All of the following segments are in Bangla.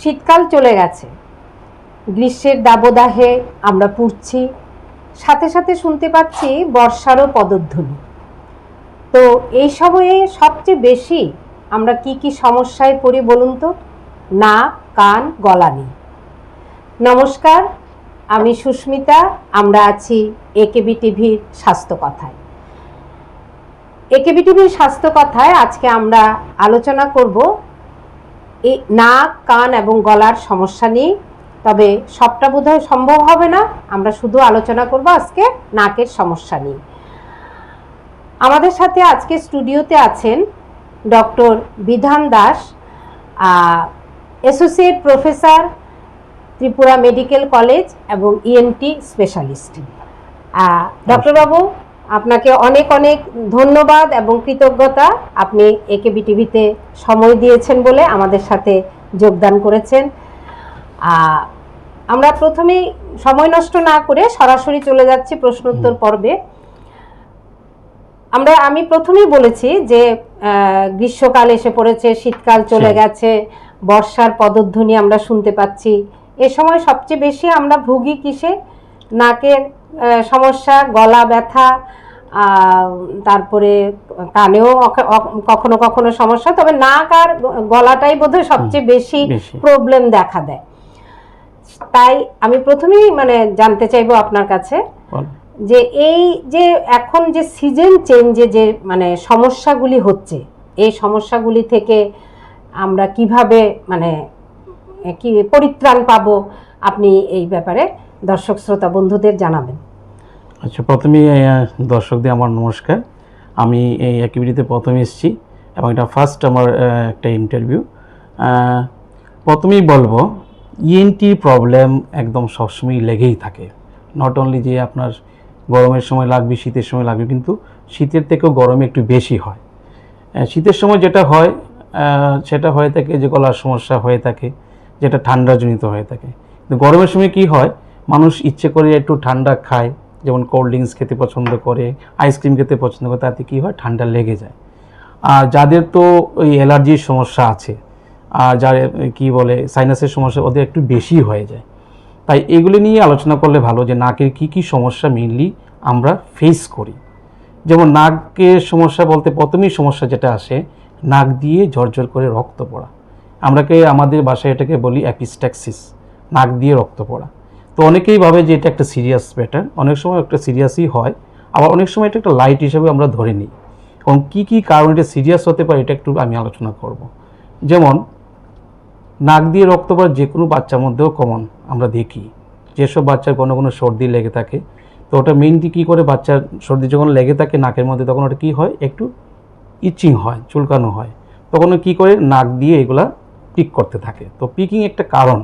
শীতকাল চলে গেছে। গ্রীষ্মের দাবদাহে আমরা পুড়ছি, সাথে সাথে শুনতে পাচ্ছি বর্ষারও পদধ্বনি। তো এই সময়ে সবচেয়ে বেশি আমরা কি কি সমস্যায় পড়ি বলুন তো? নাক, কান, গলা নেই নমস্কার, আমি সুস্মিতা, আমরা আছি একেবি টিভির স্বাস্থ্য কথায়। একেবি টিভির স্বাস্থ্য কথায় আজকে আমরা আলোচনা করব এই নাক কান এবং গলার সমস্যা নিয়ে। তবে সবটা বোধহয় সম্ভব হবে না। আমরা শুধু আলোচনা করব আজকে নাকের সমস্যা নিয়ে। আমাদের সাথে আজকে স্টুডিওতে আছেন doctor Bidhan Das associate professor Tripura medical college এবং E ইএনটি স্পেশালিস্ট ডক্টর বাবু আপনাকে অনেক অনেক ধন্যবাদ এবং কৃতজ্ঞতা। আপনি একেবি টিভিতে সময় দিয়েছেন বলে আমাদের সাথে যোগদান করেছেন। আমরা প্রথমেই সময় নষ্ট না করে সরাসরি চলে যাচ্ছি প্রশ্নোত্তর পর্বে। আমরা আমি প্রথমেই বলেছি যে গ্রীষ্মকাল এসে পড়েছে শীতকাল চলে গেছে বর্ষার পদধ্বনি আমরা শুনতে পাচ্ছি। এ সময় সবচেয়ে বেশি আমরা ভুগি কিসে? নাকের সমস্যা গলা ব্যথা তারপরে কানেও কখনো কখনো সমস্যা তবে নাক আর গলাটাই বোধহয় সবচেয়ে বেশি। প্রবলেম দেখা দেয়। তাই আমি প্রথমেই মানে জানতে চাইব আপনার কাছে যে এই যে এখন যে সিজন চেঞ্জে যে মানে সমস্যাগুলি হচ্ছে এই সমস্যাগুলি থেকে আমরা কীভাবে মানে কি পরিত্রাণ পাবো আপনি এই ব্যাপারে? দর্শক শ্রোতা বন্ধুদের জানাবেন। আচ্ছা প্রথমেই দর্শকদের আমার নমস্কার। আমি এই অ্যাক্টিভিটিতে প্রথমে এসেছি এবং এটা ফার্স্ট আমার একটা ইন্টারভিউ প্রথমেই বলব ইএনটি প্রবলেম একদম সবসময় লেগেই থাকে। নট অনলি যে আপনার গরমের সময় লাগবে, শীতের সময় লাগবে, কিন্তু শীতের থেকেও গরমে একটু বেশি হয়। শীতের সময় যেটা হয় সেটা হয়ে থাকে যে গলার সমস্যা হয়ে থাকে, যেটা ঠান্ডাজনিত হয়ে থাকে। কিন্তু গরমের সময় কি হয় মানুষ ইচ্ছে করে একটু ঠান্ডা খায়, যেমন কোল্ড ড্রিঙ্কস খেতে পছন্দ করে আইসক্রিম খেতে পছন্দ করে, তাতে কী হয়? ঠান্ডা লেগে যায়। আর যাদের তো ওই অ্যালার্জির সমস্যা আছে, আর যার, কি বলে সাইনাসের সমস্যা, ওদের একটু বেশি হয়ে যায়। তাই এগুলি নিয়ে আলোচনা করলে ভালো যে নাকের কি কি সমস্যা মেইনলি আমরা ফেস করি। যেমন নাকের সমস্যা বলতে প্রথমেই সমস্যা যেটা আসে, নাক দিয়ে ঝরঝর করে রক্ত পড়া। আমরাকে, আমাদের বাসায় এটাকে বলি অ্যাপিস্ট্যাক্সিস নাক দিয়ে রক্ত পড়া। তো অনেকেই ভাবে যে এটা একটা সিরিয়াস ব্যাটার অনেক সময় একটা সিরিয়াসই হয়। আবার অনেক সময় এটা একটা লাইট হিসেবে আমরা ধরে নিই। এবং কী কী কারণ এটা সিরিয়াস হতে পারে এটা একটু আমি আলোচনা করব। যেমন, নাক দিয়ে রক্ত পড়া যে কোনো বাচ্চার মধ্যেও কমন আমরা দেখি। যেসব বাচ্চার কোনো কোনো সর্দি লেগে থাকে। তো ওটা মেইনলি কী করে বাচ্চার সর্দি যখন লেগে থাকে নাকের মধ্যে তখন ওটা কী হয়? একটু ইচিং হয়, চুলকানো হয়। তখন কী করে? নাক দিয়ে এগুলা পিক করতে থাকে। তো পিকিং একটা কারণ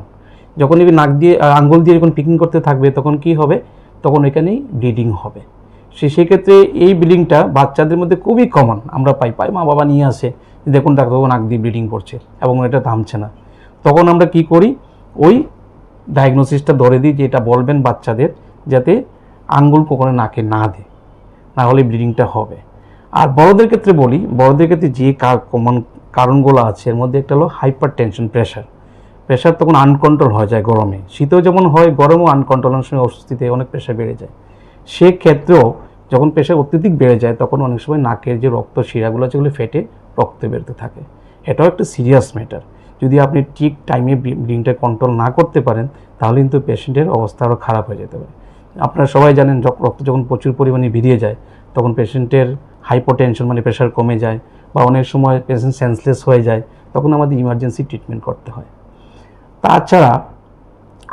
যখন এই নাক দিয়ে আঙ্গুল দিয়ে যখন পিকিং করতে থাকবে, তখন কি হবে? তখন এখানেই ব্লিডিং হবে। সে, সেক্ষেত্রে এই ব্লিডিংটা বাচ্চাদের মধ্যে খুবই কমন আমরা পাই পাই মা বাবা নিয়ে আসে দেখুন ডাক্তারবাবু নাক দিয়ে ব্লিডিং পড়ছে এবং এটা থামছে না। তখন আমরা কি করি? ওই ডায়াগনোসিসটা ধরে দিই যে এটা বলবেন বাচ্চাদের যাতে আঙ্গুল কখনো নাকে না দেয়, না হলে ব্লিডিংটা হবে। আর বড়দের ক্ষেত্রে বলি, বড়দের ক্ষেত্রে যে কমন কারণগুলো আছে, এর মধ্যে একটা হলো হাইপার টেনশন প্রেশার প্রেশার তখন আনকন্ট্রোল হয়ে যায় গরমে। শীতেও যেমন হয়, গরমও আনকন্ট্রোল অনেক সময় অস্বস্তিতে অনেক প্রেশার বেড়ে যায়। সেক্ষেত্রেও যখন প্রেশার অত্যধিক বেড়ে যায়, তখন অনেক সময় নাকের যে রক্ত শিরাগুলো আছে সেগুলো ফেটে রক্ত বেরোতে থাকে। এটাও একটা সিরিয়াস ম্যাটার যদি আপনি ঠিক টাইমে ব্লিডিংটা কন্ট্রোল না করতে পারেন, তাহলে কিন্তু পেশেন্টের অবস্থা আরও খারাপ হয়ে যেতে পারে। আপনারা সবাই জানেন, যখন রক্ত যখন প্রচুর পরিমাণে বেরিয়ে যায়, তখন পেশেন্টের হাইপোটেনশন মানে প্রেশার কমে যায় বা অনেক সময় পেশেন্ট সেন্সলেস হয়ে যায়, তখন আমাদের ইমার্জেন্সি ট্রিটমেন্ট করতে হয়। তাছাড়া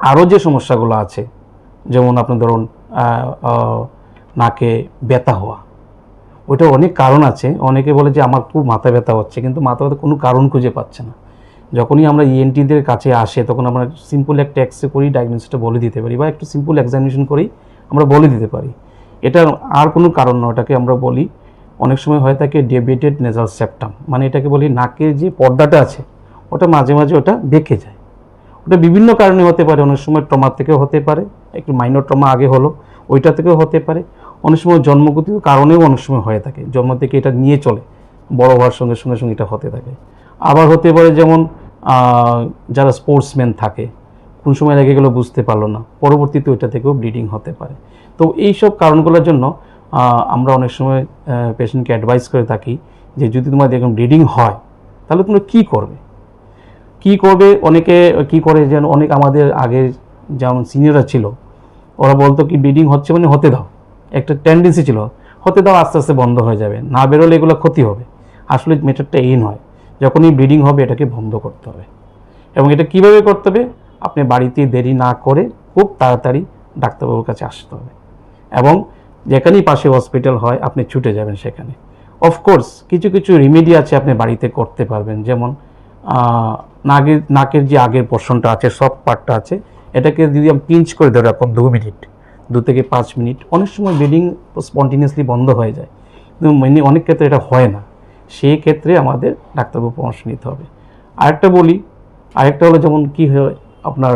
আরও যে সমস্যাগুলো আছে, যেমন আপনার ধরুন নাকে ব্যথা হওয়া ওইটা অনেক কারণ আছে। অনেকে বলে যে আমার খুব মাথা ব্যথা হচ্ছে, কিন্তু মাথা ব্যথা কোনো কারণ খুঁজে পাচ্ছে না। যখনই আমরা ইএনটিদের কাছে আসে, তখন আমরা সিম্পল একটা এক্সরে করি ডায়াগনোসিসটা বলে দিতে পারি বা একটু সিম্পল এক্সামিনেশন করেই আমরা বলে দিতে পারি। এটা আর কোনো কারণ নয় ওটাকে আমরা বলি, অনেক সময় হয়ে থাকে ডেবিটেড নেজাল সেপ্টাম মানে এটাকে বলি নাকের যে পর্দাটা আছে, ওটা মাঝে মাঝে ওটা বেঁকে যায়। ওটা বিভিন্ন কারণে হতে পারে। অনেক সময় ট্রমা থেকেও হতে পারে, একটু মাইনর ট্রমা আগে হলো, ওইটা থেকেও হতে পারে। অনেক সময় জন্মগত কারণেও অনেক সময় হয়ে থাকে, জন্ম থেকে এটা নিয়ে চলে, বড় হওয়ার সঙ্গে সঙ্গে সঙ্গে এটা হতে থাকে। আবার হতে পারে যেমন যারা স্পোর্টসম্যান থাকে, কোন সময় লেগে গেলো বুঝতে পারল না, পরবর্তীতে ওইটা থেকেও ব্লিডিং হতে পারে। তো এই সব কারণগুলোর জন্য আমরা অনেক সময় পেশেন্টকে অ্যাডভাইস করে থাকি যে যদি তোমার এরকম ব্লিডিং হয়, তাহলে তোমরা কী করবে? কি করবে, অনেকে কি করে যেন অনেক আমাদের আগের যেমন সিনিয়ররা ছিল, ওরা বলতো কি ব্লিডিং হচ্ছে মানে হতে দাও। একটা টেন্ডেন্সি ছিল, হতে দাও আস্তে আস্তে বন্ধ হয়ে যাবে, না বেরোলে এগুলো ক্ষতি হবে। আসলে মেটারটা এই নয়, যখনই ব্লিডিং হবে এটাকে বন্ধ করতে হবে। এবং এটা কীভাবে করতে হবে? আপনি বাড়িতে দেরি না করে খুব তাড়াতাড়ি ডাক্তারবাবুর কাছে আসতে হবে। এবং যেখানেই পাশে হসপিটাল হয়, আপনি ছুটে যাবেন সেখানে। অফকোর্স কিছু কিছু রিমেডি আছে আপনি বাড়িতে করতে পারবেন, যেমন নাকের নাকের যে আগের পোর্শনটা আছে সফট পার্টটা আছে, এটাকে যদি আমি পিঞ্চ করে ধরে রাখুন দু মিনিট, দু থেকে পাঁচ মিনিট, অনেক সময় ব্লিডিং স্পন্টিনিয়াসলি বন্ধ হয়ে যায়। কিন্তু মানে অনেক ক্ষেত্রে এটা হয় না। সেই ক্ষেত্রে আমাদের ডাক্তারবাবু পরামর্শ নিতে হবে। আরেকটা বলি, আরেকটা হলো যেমন কি হয়, আপনার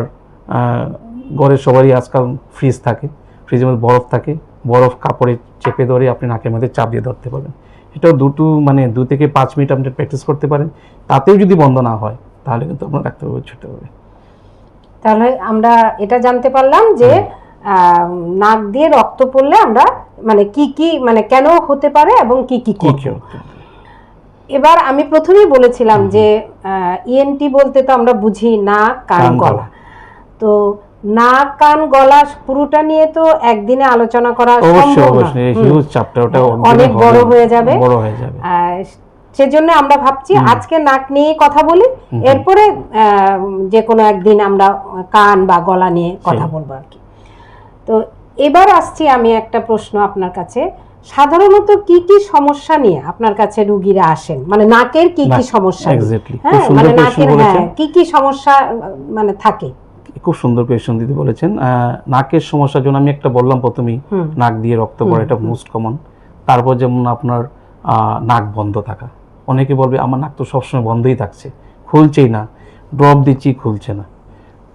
ঘরে সবারই আজকাল ফ্রিজ থাকে। ফ্রিজের মধ্যে বরফ থাকে। বরফ কাপড়ে চেপে ধরে আপনি নাকের মধ্যে চাপ দিয়ে ধরতে পারবেন। এটাও দুটো মানে দু থেকে পাঁচ মিনিট আপনি প্র্যাকটিস করতে পারেন। তাতেও যদি বন্ধ না হয় তাহলে কিন্তু আপনার ডাক্তারবাবু ছুটতে হবে তাহলে আমরা এটা জানতে পারলাম যে নাক দিয়ে রক্ত পড়লে আমরা মানে কি কি মানে কেন হতে পারে এবং কি কি কি এবার আমি প্রথমেই বলেছিলাম যে ইএনটি বলতে তো আমরা বুঝি নাক কান গলা। তো নাক কান গলা পুরোটা নিয়ে তো একদিনে আলোচনা করা সম্ভব। হিউজ চ্যাপ্টার ওটা অনেক বড় হয়ে যাবে। বড় হয়ে যাবে। সেজন্য আমরা ভাবছি আজকে নাক নিয়ে কথা বলি এরপরে যে কোনো একদিন আমরা কান বা গলা নিয়ে কথা বলব আর কি। তো এবার আসছি আমি একটা প্রশ্ন আপনার কাছে। সাধারণত কি কি সমস্যা নিয়ে আপনার কাছে রুগীরা আসেন? মানে নাকের কি কি সমস্যা হ্যাঁ মানে নাকের হ্যাঁ কি কি সমস্যা মানে থাকে? খুব সুন্দর কোয়েশন দিদি বলেছেন। নাকের সমস্যার জন্য আমি একটা বললাম প্রথমেই। নাক দিয়ে রক্ত পড়ে এটা মোস্ট কমন তারপর যেমন আপনার নাক বন্ধ থাকা। অনেকে বলবে আমার নাক তো সবসময় বন্ধই থাকছে খুলছেই না। ড্রপ দিচ্ছি খুলছে না।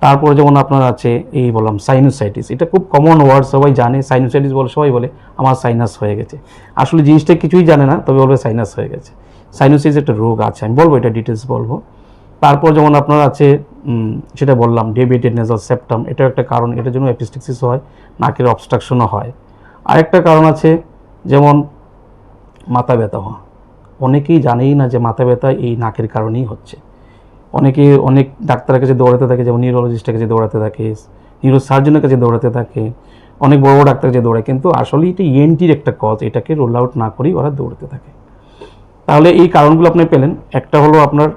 তারপর যেমন আপনার আছে এই বললাম সাইনোসাইটিস এটা খুব কমন ওয়ার্ড সবাই জানে। সাইনোসাইটিস বলে সবাই বলে আমার সাইনাস হয়ে গেছে। আসলে জিনিসটা কিছুই জানে না তবে বলবে সাইনাস হয়ে গেছে। সাইনোসাইটিস একটা রোগ আছে আমি বলব এটা ডিটেলস বলব। তারপর যেমন আপনার আছে সেটা বললাম ডেবিটেড নেজাল সেপ্টাম এটাও একটা কারণ, এটার জন্য অ্যাপিস্টিক্সিস হয়, নাকের অবস্ট্রাকশনও হয়। আরেকটা কারণ আছে, যেমন মাথা ব্যথা হওয়া। অনেকেই জানেই না যে মাথা ব্যথা এই নাকের কারণেই হচ্ছে। অনেকে, অনেক ডাক্তারের কাছে দৌড়াতে থাকে, যেমন নিউরোলজিস্টের কাছে দৌড়াতে থাকে নিউরো সার্জনের কাছে দৌড়াতে থাকে, অনেক বড় বড় ডাক্তার কাছে দৌড়ায়, কিন্তু আসলে এটা ইএনটির একটা কজ এটাকে রোল আউট না করেই ওরা দৌড়াতে থাকে। তাহলে এই কারণগুলো আপনি পেলেন। একটা হলো আপনার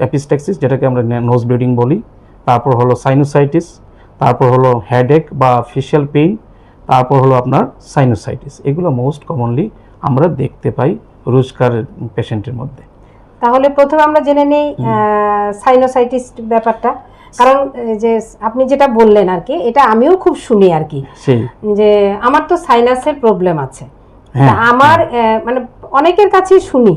অ্যাপিস্ট্যাক্সিস যেটাকে আমরা নোজ ব্লিডিং বলি। তারপর হলো সাইনোসাইটিস তারপর হলো হেডেক বা ফেশিয়াল পেইন তারপর হলো আপনার সাইনোসাইটিস এগুলো মোস্ট কমনলি আমরা দেখতে পাই রোজকার পেশেন্টের মধ্যে। তাহলে প্রথমে আমরা জেনে নেই সাইনোসাইটিস ব্যাপারটা। কারণ যে আপনি যেটা বললেন আর কি এটা আমিও খুব শুনি আর কি। যে আমার তো সাইনাসের প্রবলেম আছে। হ্যাঁ, আমার আহ, মানে অনেকের কাছেই শুনি।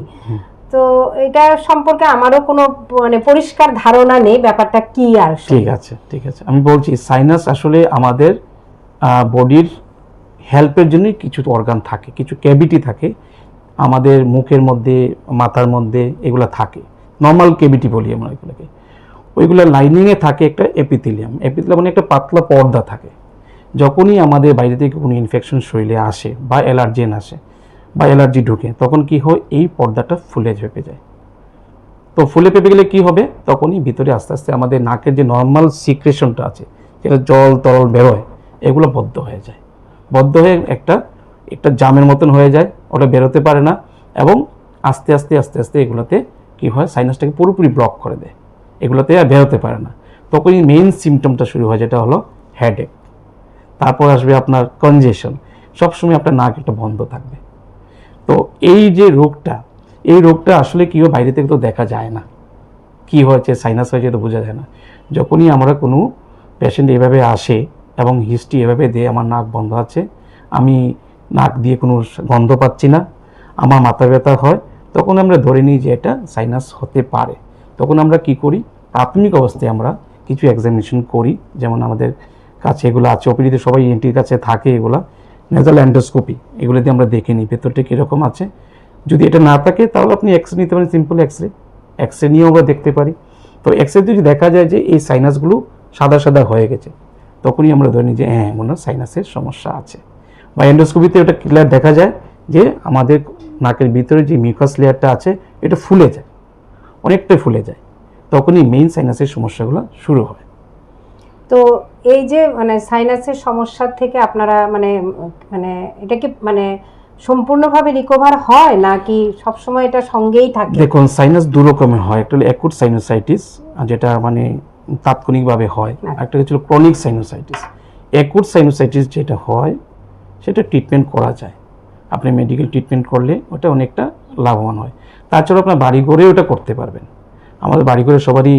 তো এটা সম্পর্কে আমারও কোনো মানে পরিষ্কার ধারণা নেই, ব্যাপারটা কি আর ঠিক আছে ঠিক আছে। আমি বলছি সাইনাস আসলে আমাদের বডির হেল্পের জন্যই কিছু অর্গান থাকে, কিছু ক্যাভিটি থাকে। আমাদের মুখের মধ্যে, মাথার মধ্যে এগুলো থাকে। নর্মাল ক্যাভিটি বলি আমরা এগুলোকে। ওইগুলো লাইনিংয়ে থাকে একটা এপিথেলিয়াম এপিথেলিয়াম মানে একটা পাতলা পর্দা থাকে। যখনই আমাদের বাইরে থেকে কোনো ইনফেকশন শরীরে আসে বা অ্যালার্জেন আসে বা অ্যালার্জি ঢুকে, তখন কি হয়? এই পর্দাটা ফুলে ঝেপে যায়। তো ফুলে পেপে গেলে কি হবে? তখনই ভিতরে আস্তে আস্তে আমাদের নাকের যে নর্মাল সিক্রেশনটা আছে, যেটা জল তরল বেরোয়, এগুলো বদ্ধ হয়ে যায়। বদ্ধ হয়ে একটা একটা জামের মতন হয়ে যায়, ওটা বেরোতে পারে না এবং আস্তে আস্তে আস্তে আস্তে এগুলোতে কি হয়? সাইনাসটাকে পুরোপুরি ব্লক করে দেয়। এগুলোতে আর বেরোতে পারে না। তখনই মেইন সিমটমটা শুরু হয়, যেটা হলো হেডেক তারপর আসবে আপনার কনজেশন সবসময় আপনার নাক একটা বন্ধ থাকবে। তো এই যে রোগটা, এই রোগটা আসলে কী বাইরে থেকে তো দেখা যায় না। কি হয়েছে সাইনাস হয়েছে তো বোঝা যায় না। যখনই আমরা কোনো পেশেন্ট এভাবে আসে এবং হিস্ট্রি এভাবে দিয়ে, আমার নাক বন্ধ আছে, আমি নাক দিয়ে কোনো গন্ধ পাচ্ছি না, আমার মাথা ব্যথা হয়, তখন আমরা ধরে নিই যে এটা সাইনাস হতে পারে। তখন আমরা কি করি, প্রাথমিক অবস্থায় আমরা কিছু এক্সামিনেশন করি, যেমন আমাদের কাছে এগুলো আছে ওপিডিতে সবাই এনটির কাছে থাকে এগুলো নেজাল অ্যান্ডোস্কোপি এগুলো দিয়ে আমরা দেখে নিই ভেতরটা কীরকম আছে। যদি এটা না থাকে, তাহলে আপনি এক্স রে নিতে পারেন simple X ray X ray নিয়েও আমরা দেখতে পারি। তো এক্স রে যদি দেখা যায় যে এই সাইনাসগুলো সাদা সাদা হয়ে গেছে, তখনই আমরা ধরে নিই যে হ্যাঁ মনে সাইনাসের সমস্যা আছে। বা অ্যান্ডোস্কোপিতে ওটা ক্লিয়ার দেখা যায় যে আমাদের নাকের ভিতরে যে মিউকাস লেয়ারটা আছে, এটা ফুলে যায়, অনেকটাই ফুলে যায়। তখনই মেইন সাইনাসের সমস্যাগুলো শুরু হয় তো এই যে মানে সাইনাসের সমস্যার থেকে আপনারা মানে মানে এটা কি মানে সম্পূর্ণভাবে রিকভার হয় নাকি সবসময় এটা সঙ্গেই থাকে? দেখুন সাইনাস দু রকমের হয়। একটা হলো অ্যাকুট সাইনোসাইটিস যেটা মানে তাৎক্ষণিকভাবে হয়। আচ্ছা। একটা হচ্ছে ক্রনিক সাইনোসাইটিস অ্যাকুট সাইনোসাইটিস যেটা হয় সেটা ট্রিটমেন্ট করা যায়। আপনি মেডিকেল ট্রিটমেন্ট করলে ওটা অনেকটা লাভবান হয়। তাছাড়া আপনার বাড়ি ঘরে ওটা করতে পারবেন। আমাদের বাড়ি ঘরে সবারই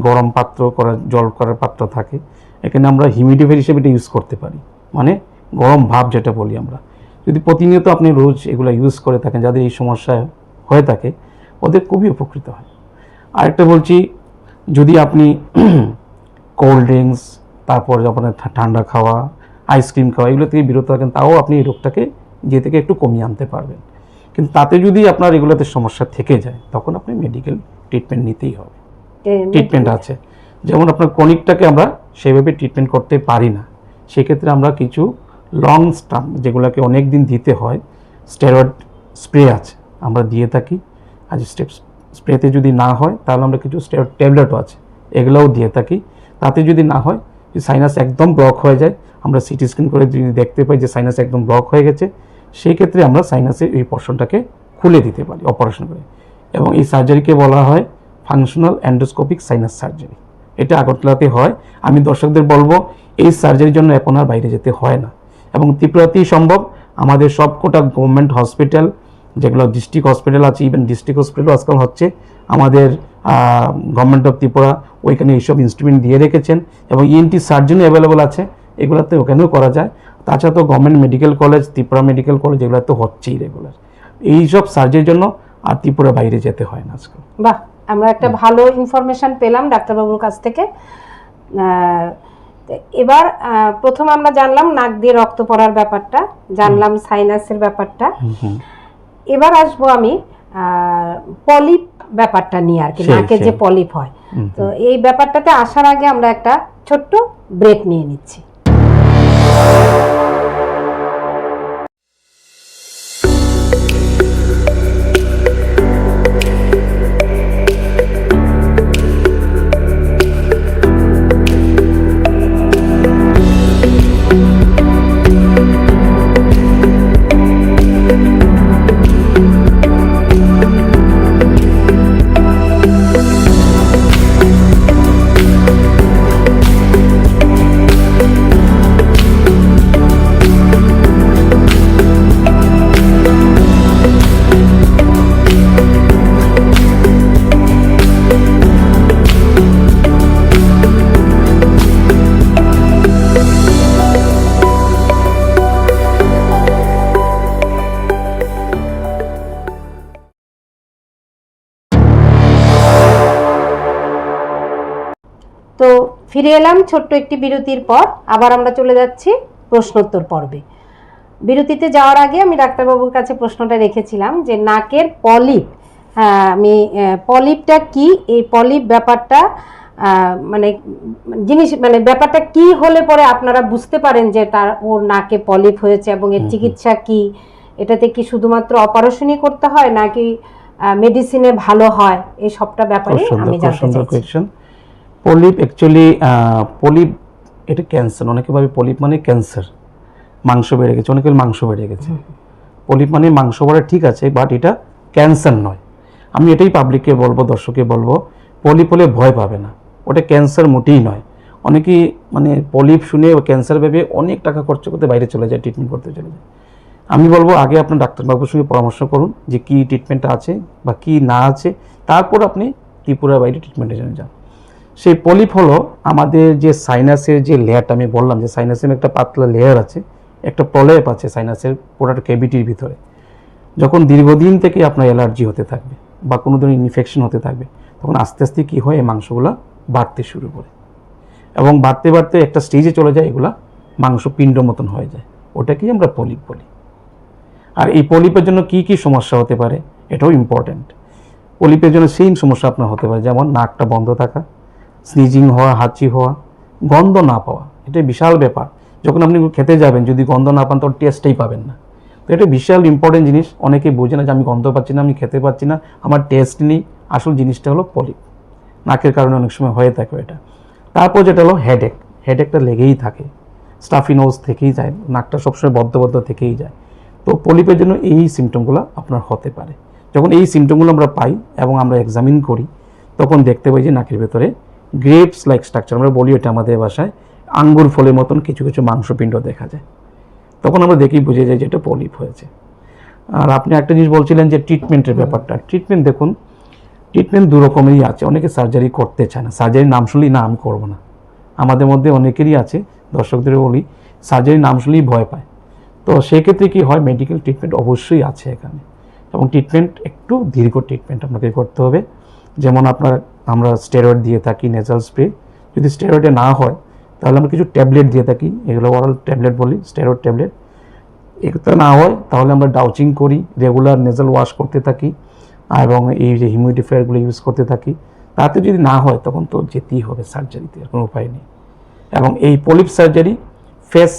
গরম পাত্র করার, জল করার পাত্র থাকে। এখানে আমরা হিউমিডিফায়ার হিসেবে এটা ইউজ করতে পারি। মানে গরম ভাব যেটা বলি আমরা। যদি প্রতিনিয়ত আপনি রোজ এগুলো ইউজ করে থাকেন, যাদের এই সমস্যা হয়ে থাকে, ওদের খুবই উপকৃত হয়। আরেকটা বলছি, যদি আপনি কোল্ড ড্রিঙ্কস তারপর আপনার ঠান্ডা খাওয়া আইসক্রিম খাওয়া, এগুলো থেকে বিরত থাকেন, তাও আপনি এই রোগটাকে যে থেকে একটু কমিয়ে আনতে পারবেন। কিন্তু তাতে যদি আপনার এগুলোতে সমস্যা থেকে যায়, তখন আপনি মেডিকেল ট্রিটমেন্ট নিতেই হবে। ট্রিটমেন্ট আছে। যেমন আপনার ক্রনিকটাকে আমরা সেভাবে ট্রিটমেন্ট করতে পারি না। সেক্ষেত্রে আমরা কিছু লং স্টাম যেগুলোকে অনেক দিন দিতে হয় স্টেরয়েড স্প্রে আছে। আমরা দিয়ে থাকি। আজ স্টেপ স্প্রেতে যদি না হয়, তাহলে আমরা কিছু স্টেরয়েড ট্যাবলেটও আছে। এগুলোও দিয়ে থাকি। তাতে যদি না হয় সাইনাস একদম ব্লক হয়ে যায়, আমরা সিটি স্ক্যান করে যদি দেখতে পাই যে সাইনাস একদম ব্লক হয়ে গেছে সেই ক্ষেত্রে আমরা সাইনাসের এই পর্শনটাকে খুলে দিতে পারি অপারেশন করে। এবং এই সার্জারিকে বলা হয় ফাংশনাল অ্যান্ডোস্কোপিক সাইনাস সার্জারি এটা আগরতলাতে হয়। আমি দর্শকদের বলব, এই সার্জারির জন্য এখন আর বাইরে যেতে হয় না। এবং ত্রিপুরাতেই সম্ভব, আমাদের সবকটা গভর্নমেন্ট হসপিটাল যেগুলো ডিস্ট্রিক্ট হসপিটাল আছে ইভেন ডিস্ট্রিক্ট হসপিটালও আজকাল হচ্ছে, আমাদের গভর্নমেন্ট অফ ত্রিপুরা, ওইখানে এইসব ইনস্ট্রুমেন্ট দিয়ে রেখেছেন। এবং ইএনটি সার্জনও অ্যাভেলেবল আছে, এগুলোতে ওখানেও করা যায়। তাছাড়া তো government medical college Tripura medical college এগুলো তো হচ্ছেই রেগুলার এইসব সার্জারির জন্য আর ত্রিপুরা বাইরে যেতে হয় না আজকাল। বাহ! আমরা একটা ভালো ইনফরমেশন পেলাম ডাক্তারবাবুর কাছ থেকে। এবার প্রথম আমরা জানলাম নাক দিয়ে রক্ত পড়ার ব্যাপারটা জানলাম সাইনাসের ব্যাপারটা। এবার আসব আমি পলিপ ব্যাপারটা নিয়ে আর কি নাকে যে পলিপ হয়। তো এই ব্যাপারটাতে আসার আগে আমরা একটা ছোট্ট ব্রেক নিয়ে নিচ্ছি। ফিরে এলাম ছোট্ট একটি বিরতির পর। আবার আমরা চলে যাচ্ছি প্রশ্নোত্তর পর্বে। বিরতিতে যাওয়ার আগে আমি ডাক্তারবাবুর কাছে প্রশ্নটা রেখেছিলাম যে নাকের পলিপ আমি পলিপটা কি? এই পলিপ ব্যাপারটা মানে জিনিস মানে ব্যাপারটা কি হলে পরে আপনারা বুঝতে পারেন যে তার ওর নাকে পলিপ হয়েছে এবং এর। চিকিৎসা কি? এটাতে কি শুধুমাত্র অপারেশনই করতে হয় নাকি মেডিসিনে ভালো হয়? এই সবটা ব্যাপারে আমি জানতে কোয়েশ্চেন পলিপ অ্যাকচুয়ালি পলিপ এটা ক্যান্সার অনেকে ভাবে পলিপ মানে ক্যান্সার মাংস বেড়ে গেছে অনেকের মাংস বেড়ে গেছে। পলিপ মানে মাংস বাড়া ঠিক আছে বাট এটা ক্যান্সার নয়। আমি এটাই পাবলিককে বলব দর্শককে বলব পলিপ হলে ভয় পাবে না। ওটা ক্যান্সার মোটেই নয়। অনেকেই মানে পলিপ শুনে ক্যান্সার ভেবে অনেক টাকা খরচ করতে বাইরে চলে যায় ট্রিটমেন্ট করতে চলে যায়। আমি বলব আগে আপনার ডাক্তারবাবুর সঙ্গে পরামর্শ করুন যে কী ট্রিটমেন্ট আছে বা কী না আছে তারপর আপনি ত্রিপুরা বাইরে ট্রিটমেন্টের জন্য যান। সেই পলিপ হলো আমাদের যে সাইনাসের যে লেয়ারটা আমি বললাম যে সাইনাসের একটা পাতলা লেয়ার আছে, একটা প্রলেপ আছে সাইনাসের পুরোটা ক্যাভিটির ভিতরে। যখন দীর্ঘদিন থেকে আপনার অ্যালার্জি হতে থাকবে বা কোনো ধরনের ইনফেকশন হতে থাকবে, তখন আস্তে আস্তে কী হয়, এই মাংসগুলো বাড়তে শুরু করে। এবং বাড়তে বাড়তে একটা স্টেজে চলে যায়, এগুলা মাংস পিণ্ড মতন হয়ে যায়। ওটাকেই আমরা পলিপ বলি। আর এই পলিপের জন্য কি কি সমস্যা হতে পারে? এটাও ইম্পর্ট্যান্ট পলিপের জন্য সেম সমস্যা আপনার হতে পারে, যেমন নাকটা বন্ধ থাকা স্নিজিং হওয়া, হাঁচি হওয়া, গন্ধ না পাওয়া এটা বিশাল ব্যাপার। যখন আপনি খেতে যাবেন, যদি গন্ধ না পান, তখন টেস্টেই পাবেন না। তো এটা বিশাল ইম্পর্টেন্ট জিনিস। অনেকে বোঝে না যে আমি গন্ধ পাচ্ছি না, আমি খেতে পাচ্ছি না, আমার টেস্ট নেই। আসল জিনিসটা হলো পলিপ নাকের কারণে অনেক সময় হয়ে থাকে এটা। তারপর যেটা হলো হেডেক হেডেকটা লেগেই থাকে। স্টাফি নোজ থেকেই যায়, নাকটা সবসময় বদ্ধ বদ্ধ থেকেই যায়। তো পলিপের জন্য এই সিমটমগুলো আপনার হতে পারে। যখন এই সিমটমগুলো আমরা পাই এবং আমরা এক্সামিন করি, তখন দেখতে পাই যে নাকের ভেতরে গ্রেপস লাইক স্ট্রাকচার আমরা বলি এটা আমাদের ভাষায়, আঙ্গুর ফলের মতন কিছু কিছু মাংসপিণ্ড দেখা যায়। তখন আমরা দেখি বুঝে যাই যে এটা পলিপ হয়েছে। আর আপনি একটা জিনিস বলছিলেন যে ট্রিটমেন্টের ব্যাপারটা। ট্রিটমেন্ট দেখুন ট্রিটমেন্ট দু রকমেরই আছে। অনেকে সার্জারি করতে চায় না। সার্জারির নাম শুনলেই, না, আমি করব না। আমাদের মধ্যে অনেকেরই আছে দর্শকদের বলি সার্জারির নাম শুনলেই ভয় পায়। তো সেক্ষেত্রে কি হয় মেডিকেল ট্রিটমেন্ট অবশ্যই আছে এখানে। এবং ট্রিটমেন্ট একটু দীর্ঘ ট্রিটমেন্ট আপনাকে করতে হবে। যেমন আপনার আমরা স্টেরয়েড দিয়ে থাকি নেজাল স্প্রে যদি স্টেরয়েডে না হয়, তাহলে আমরা কিছু ট্যাবলেট দিয়ে থাকি। এগুলো ওরাল ট্যাবলেট বলি স্টেরয়েড ট্যাবলেট এগুলো না হয়, তাহলে আমরা ডাউচিং করি রেগুলার নেজাল ওয়াশ করতে থাকি, এবং এই যে হিউমিডিফায়ারগুলো ইউজ করতে থাকি। তাতে যদি না হয়, তখন তো যেতেই হবে সার্জারিতে আর কোনো উপায় নেই। এবং এই polyp surgery FESS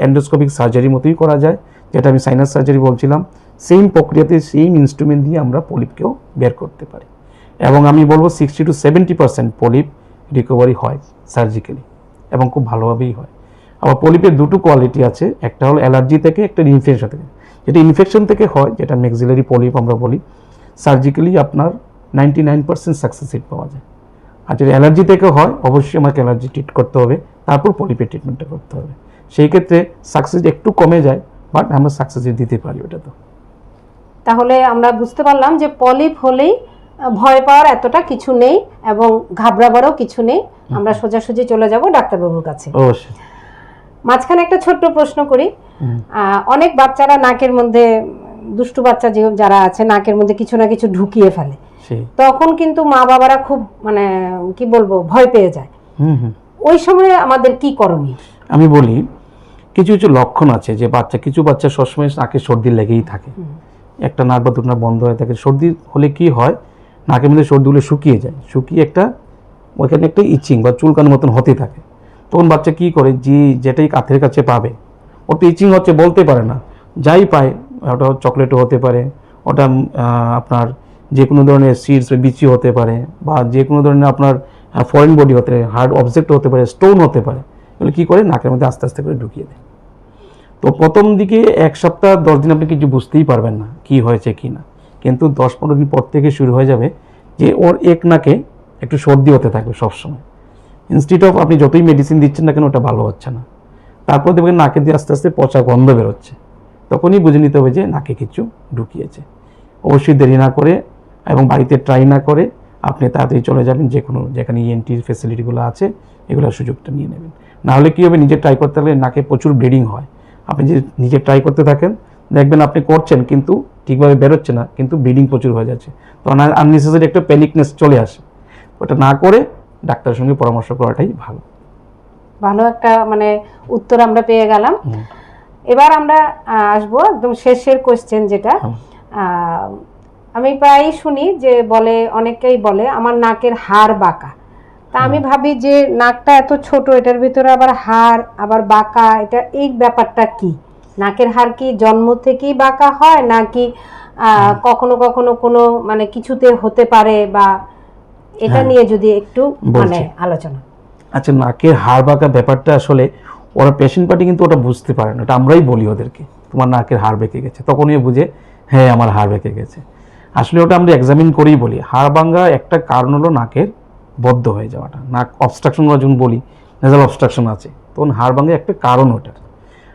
endoscopic surgery মতোই করা যায়, যেটা আমি সাইনাস সার্জারি বলছিলাম। সেম প্রক্রিয়াতে সেম ইনস্ট্রুমেন্ট দিয়ে আমরা পলিপকেও বের করতে পারি। এবং আমি বলব sixty two seventy percent polyp recovery হয় সার্জিক্যালি এবং খুব ভালোভাবেই হয়। আবার পলিপের দুটো কোয়ালিটি আছে, একটা হলো অ্যালার্জি থেকে, একটা ইনফেকশন থেকে। যেটা ইনফেকশন থেকে হয়, যেটা ম্যাক্সিলারি পলিপ আমরা বলি সার্জিক্যালি আপনার ninety nine percent success rate পাওয়া যায়। আর যদি অ্যালার্জি থেকে হয়, অবশ্যই আমাকে অ্যালার্জি ট্রিট করতে হবে, তারপর পলিপের ট্রিটমেন্টটা করতে হবে। সেই ক্ষেত্রে সাকসেস একটু কমে যায় বাট আমরা সাকসেস দিতে পারি ওটা তো তাহলে আমরা বুঝতে পারলাম যে পলিপ হলেই ভয় পাওয়ার এতটা কিছু নেই এবং ঘাবড়াবারও কিছু নেই। আমরা সোজাসুজি চলে যাব ডাক্তারবাবুর কাছে। অবশ্যই। মাঝখানে একটা ছোট্ট প্রশ্ন করি। অনেক বাচ্চারা নাকের মধ্যে দুষ্টু বাচ্চা যে যারা আছে নাকের মধ্যে কিছু না কিছু ঢুকিয়ে ফেলে। তখন কিন্তু মা বাবারা খুব মানে কি বলব ভয় পেয়ে যায়। হুম হুম। ওই সময়ে আমাদের কি করণীয়? আমি বলি কিছু কিছু লক্ষণ আছে যে বাচ্চা কিছু বাচ্চা সবসময় নাকে সর্দি লেগেই থাকে। একটা নাক বা দুটো বন্ধ হয়ে থাকে। সর্দি হলে কি হয়? নাকের মধ্যে সর্দিগুলো শুকিয়ে যায়। শুকিয়ে একটা, ওইখানে একটা ইচিং বা চুলকানোর মতন হতে থাকে। তখন বাচ্চা কি করে? যে, যেটাই কাথের কাছে পাবে। ওর তো ইচিং হচ্ছে বলতে পারে না। যাই পায়, ওটা চকলেটও হতে পারে, ওটা আপনার যে কোনো ধরনের সিডস বিচি হতে পারে, বা যে কোনো ধরনের আপনার ফরেন বডি হতে পারে হার্ড অবজেক্ট হতে পারে স্টোন হতে পারে, এগুলো কী করে? নাকের মধ্যে আস্তে আস্তে করে ঢুকিয়ে দেয়। তো প্রথম দিকে এক সপ্তাহ, দশ দিন আপনি কিছু বুঝতেই পারবেন না, কি হয়েছে কি না। কিন্তু দশ পনেরো দিন পর থেকে শুরু হয়ে যাবে যে ওর এক নাকে একটু সর্দি হতে থাকবে সবসময়। ইনস্টিট অফ আপনি যতই মেডিসিন দিচ্ছেন না কেন, ওটা ভালো হচ্ছে না। তারপর দেখবেন নাকে দিয়ে আস্তে আস্তে পচা গন্ধ বেরোচ্ছে। তখনই বুঝে নিতে হবে যে নাকে কিছু ঢুকিয়েছে। অবশ্যই দেরি না করে এবং বাড়িতে ট্রাই না করে আপনি তাড়াতাড়ি চলে যাবেন, যে কোনো যেখানে ইএনটির ফেসিলিটিগুলো আছে, এগুলোর সুযোগটা নিয়ে নেবেন। নাহলে কী হবে, নিজে ট্রাই করতে গেলে নাকে প্রচুর ব্লিডিং হয়। আপনি যদি নিজে ট্রাই করতে থাকেন, দেখবেন আপনি করছেন, কিন্তু ঠিকভাবে বেরোচ্ছে না কিন্তু ব্লিডিং প্রচুর হয়ে যাচ্ছে। তখন আননেসেসারি একটা প্যানিকনেস চলে আসে। ওটা না করে ডাক্তারের সঙ্গে পরামর্শ করাটাই ভালো। ভালো একটা মানে উত্তর আমরা পেয়ে গেলাম। এবার আমরা আসব একদম শেষের কোশ্চেন যেটা। আমি প্রায়ই শুনি যে বলে অনেকেই বলে আমার নাকের হাড় বাঁকা। তা আমি ভাবি যে নাকটা এত ছোট এটার ভিতরে আবার হাড় আবার বাঁকা এটা এই ব্যাপারটা কি? নাকের হাড় কি জন্ম থেকেই বাঁকা হয় নাকি কখনো কখনো কোনো মানে কিছুতে হতে পারে বা এটা হ্যাঁ। নিয়ে যদি একটু মানে আলোচনা। আচ্ছা নাকের হাড় বাঁকা ব্যাপারটা আসলে ওরা পেশেন্ট পার্টি কিন্তু ওটা বুঝতে পারে না ওটা আমরাই বলি ওদেরকে তোমার নাকের হাড় বেঁকে গেছে তখনই বুঝে হ্যাঁ আমার হাড় বেঁকে গেছে। আসলে ওটা আমরা এক্সামিন করেই বলি হাড় ভাঙ্গা একটা কারণ হলো নাকের বদ্ধ হয়ে যাওয়াটা নাক অবস্ট্রাকশন যখন বলি নেজাল অবস্ট্রাকশন আছে তখন হাড় ভাঙ্গা একটা কারণ ওটা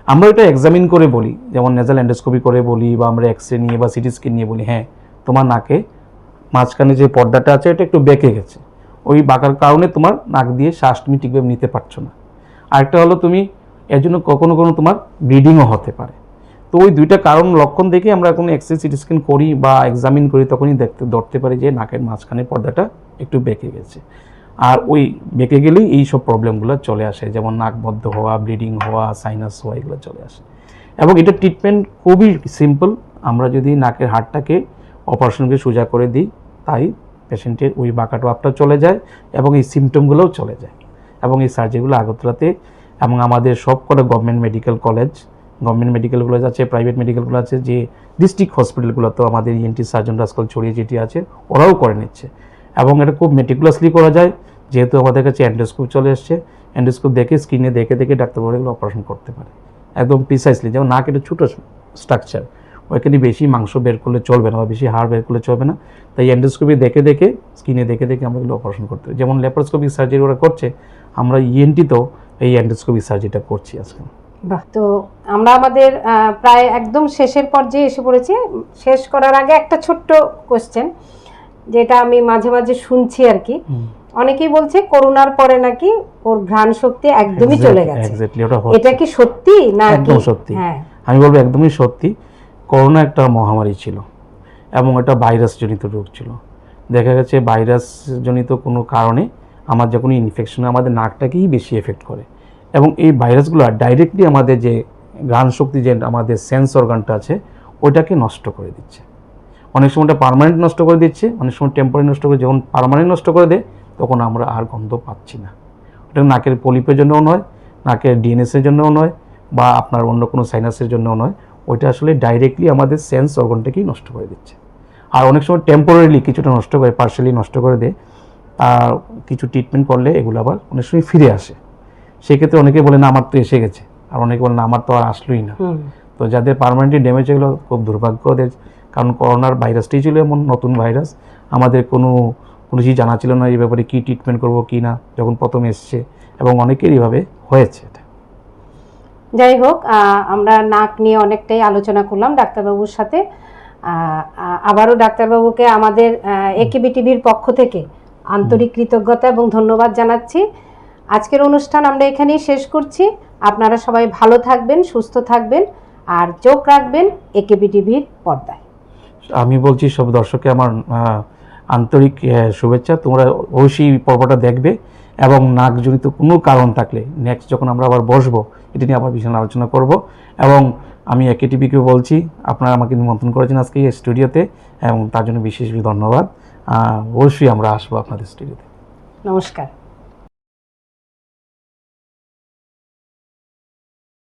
আমরা এটা এক্সামিন করে বলি। যেমন নেজাল এন্ডোস্কোপি করে বলি বা আমরা এক্স রে নিয়ে বা সিটি স্ক্যান নিয়ে বলি হ্যাঁ তোমার নাকে মাঝখানে যে পর্দাটা আছে, এটা একটু বেঁকে গেছে। ওই বাঁকার কারণে তোমার নাক দিয়ে শ্বাস তুমি ঠিকভাবে নিতে পারছ না। আরেকটা হলো তুমি, এর জন্য কখনো কোনো তোমার ব্লিডিংও হতে পারে। তো ওই দুইটা কারণ লক্ষণ দেখে আমরা কোনো এক্সরে সিটি স্ক্যান করি বা এক্সামিন করি, তখনই দেখতে, ধরতে পারি যে নাকের মাঝখানে পর্দাটা একটু বেঁকে গেছে। আর ওই বেঁকে গেলেই এই সব প্রবলেমগুলো চলে আসে, যেমন নাকবদ্ধ হওয়া ব্লিডিং হওয়া সাইনাস হওয়া, এগুলো চলে আসে। এবং এটা ট্রিটমেন্ট খুবই সিম্পল আমরা যদি নাকের হাড়টাকে অপারেশনকে সোজা করে দিই, তাই পেশেন্টের ওই বাঁকাটো আপটা চলে যায় এবং এই সিমটমগুলোও চলে যায়। এবং এই সার্জারিগুলো আগরতলাতে এবং আমাদের সব কটা government medical college government medical college আছে প্রাইভেট মেডিকেলগুলো আছে, যে ডিস্ট্রিক্ট হসপিটালগুলোতে আমাদের ইএনটি সার্জন আজকাল ছড়িয়ে যেটি আছে, ওরাও করে নিচ্ছে। এবং এটা খুব মেটিকুলাসলি করা যায়, যেহেতু আমাদের কাছে অ্যান্ডোস্কোপ চলে এসছে। অ্যান্ডোস্কোপ দেখে স্ক্রিনে দেখে দেখে ডাক্তারবাবু এগুলো অপারেশন করতে পারে। একদম প্রিসাইসলি যেমন নাক এটা ছোটো স্ট্রাকচার ওইখানে বেশি মাংস বের করলে চলবে না বা বেশি হাড় বের করলে চলবে না। তাই অ্যান্ডোস্কোপি দেখে দেখে স্ক্রিনে দেখে দেখে আমরা এগুলো অপারেশন করতে পারি। যেমন ল্যাপারোস্কোপিক সার্জারি ওরা করছে, আমরা E ইএনটিতেও এই অ্যান্ডোস্কোপিক সার্জারিটা করছি আজকে। বাহ, তো আমরা আমাদের প্রায় একদম শেষের পর্যায়ে এসে পড়েছি। শেষ করার আগে একটা ছোট্ট কোশ্চেন যেটা আমি মাঝে মাঝে শুনছি আর কি। অনেকেই বলছে করোনার পরে নাকি ওর ঘ্রাণ শক্তি একদমই চলে গেছে। ওটা এটা কি সত্যি না একদম সত্যি। হ্যাঁ। আমি বলব একদমই সত্যি করোনা একটা মহামারী ছিল এবং এটা ভাইরাস জনিত রোগ ছিল। দেখা গেছে ভাইরাস জনিত কোনো কারণে আমার যখন ইনফেকশন আমাদের নাকটাকেই বেশি এফেক্ট করে। এবং এই ভাইরাসগুলো ডাইরেক্টলি আমাদের যে ঘ্রাণ শক্তি যে আমাদের সেন্স অর্গানটা আছে ওইটাকে নষ্ট করে দিচ্ছে। অনেক সময় ওটা পার্মানেন্ট নষ্ট করে দিচ্ছে অনেক সময় টেম্পোরারি নষ্ট করে যখন পার্মানেন্ট নষ্ট করে দেয় তখন আমরা আর গন্ধ পাচ্ছি না। ওটা নাকের পলিপের জন্যও নয় নাকের ডিএনএসের জন্যও নয় বা আপনার অন্য কোনো সাইনাসের জন্যও নয়। ওইটা আসলে ডাইরেক্টলি আমাদের সেন্স অর্গানটাকেই নষ্ট করে দিচ্ছে। আর অনেক সময় টেম্পোরারিলি কিছুটা নষ্ট করে পার্শালি নষ্ট করে দেয় আর কিছু ট্রিটমেন্ট করলে এগুলো আবার অনেক সময় ফিরে আসে। সেক্ষেত্রে অনেকে বলে না আমার তো এসে গেছে। আর অনেকে বলে না আমার তো আর আসলোই না। তো যাদের পার্মানেন্টলি ড্যামেজ এগুলো খুব দুর্ভাগ্য ওদের কারণ করোনার ভাইরাসটাই ছিল এমন নতুন ভাইরাস। আমাদের কোনো কোনো কিছু জানা ছিল না এই ব্যাপারে কী ট্রিটমেন্ট করব কি না যখন প্রথম এসছে এবং অনেকের এইভাবে হয়েছে এটা। যাই হোক আমরা নাক নিয়ে অনেকটাই আলোচনা করলাম ডাক্তারবাবুর সাথে। আবারও ডাক্তারবাবুকে আমাদের একেবি টিভির পক্ষ থেকে আন্তরিক কৃতজ্ঞতা এবং ধন্যবাদ জানাচ্ছি। আজকের অনুষ্ঠান আমরা এখানেই শেষ করছি। আপনারা সবাই ভালো থাকবেন সুস্থ থাকবেন আর চোখ রাখবেন একেবি টিভির পর্দায়। আমি বলছি সব দর্শককে আমার আন্তরিক শুভেচ্ছা। তোমরা অবশ্যই পর্বটা দেখবে এবং নাকজনিত কোনো কারণ থাকলে নেক্সট যখন আমরা আবার বসবো, এটা নিয়ে আবার ভীষণ আলোচনা করব। এবং আমি একে টিভিকে বলছি, আপনারা আমাকে নিমন্ত্রণ করেছেন আজকে এই স্টুডিওতে এবং তার জন্য বিশেষ ধন্যবাদ। অবশ্যই আমরা আসব আপনাদের স্টুডিওতে। নমস্কার।